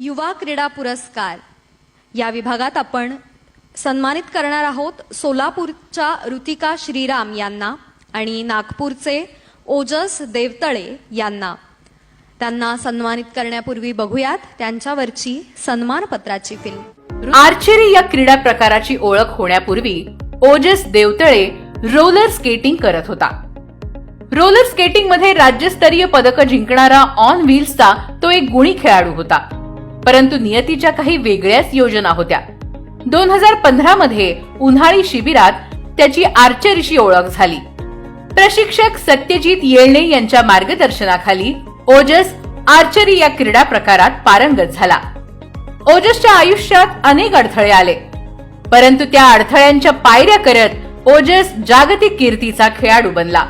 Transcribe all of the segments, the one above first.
युवा क्रीडा पुरस्कार. या विभागात आपण सन्मानित करणार आहोत सोलापूरच्या ऋतिका श्रीराम यांना आणि नागपूरचे ओजस देवतळे यांना. त्यांना सन्मानित करण्यापूर्वी बघूयात त्यांच्यावरची सन्मानपत्राची फिल्म आर्चरी या क्रीडा प्रकाराची ओळख होण्यापूर्वी ओजस देवतळे रोलर स्केटिंग करत होता. रोलर स्केटिंगमध्ये राज्यस्तरीय पदक जिंकणारा ऑन व्हील्सचा तो एक गुणी खेळाडू होता. परंतु नियतीच्या काही वेगळ्याच योजना होत्या. दोन हजार पंधरा मध्ये उन्हाळी शिबिरात त्याची आर्चरीशी ओळख झाली. प्रशिक्षक सत्यजित येळणे यांच्या मार्गदर्शनाखाली ओजस आर्चरी या क्रीडा प्रकारात पारंगत झाला. ओजसच्या आयुष्यात अनेक अडथळे आले. परंतु त्या अडथळ्यांच्या पायऱ्या करत ओजस जागतिक कीर्तीचा खेळाडू बनला.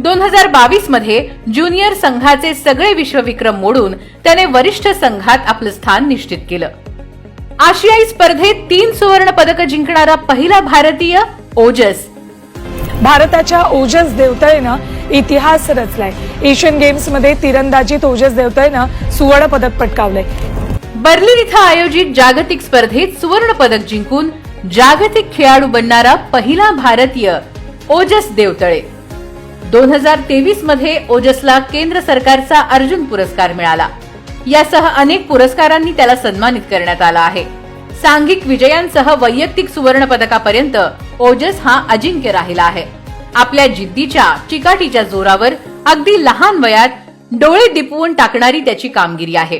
दोन हजार बावीसमध्ये ज्युनियर संघाचे सगळे विश्वविक्रम मोडून त्याने वरिष्ठ संघात आपलं स्थान निश्चित केलं. आशियाई स्पर्धेत तीन सुवर्ण पदक जिंकणारा पहिला भारतीय ओजस. भारताच्या ओजस देवतळेनं इतिहास रचलाय. एशियन गेम्समध्ये तिरंदाजीत ओजस देवतळेनं सुवर्ण पदक पटकावलंय. बर्लिन इथं आयोजित जागतिक स्पर्धेत सुवर्ण पदक जिंकून जागतिक खेळाडू बनणारा पहिला भारतीय ओजस देवतळे. दोन हजार तेवीसमध्ये ओजसला केंद्र सरकारचा अर्जुन पुरस्कार मिळाला. यासह अनेक पुरस्कारांनी त्याला सन्मानित करण्यात आला आहे. सांघिक विजयांसह वैयक्तिक सुवर्ण पदकापर्यंत ओजस हा अजिंक्य राहिला आहे. आपल्या जिद्दीच्या चिकाटीच्या जोरावर अगदी लहान वयात डोळे दिपवून टाकणारी त्याची कामगिरी आहे.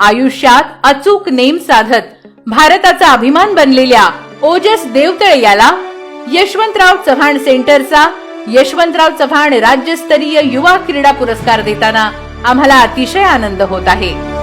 आयुष्यात अचूक नेम साधत भारताचा अभिमान बनलेल्या ओजस देवतळे याला यशवंतराव चव्हाण सेंटरचा यशवंतराव चव्हाण राज्यस्तरीय युवा क्रीडा पुरस्कार देताना आम्हाला अतिशय आनंद होत आहे.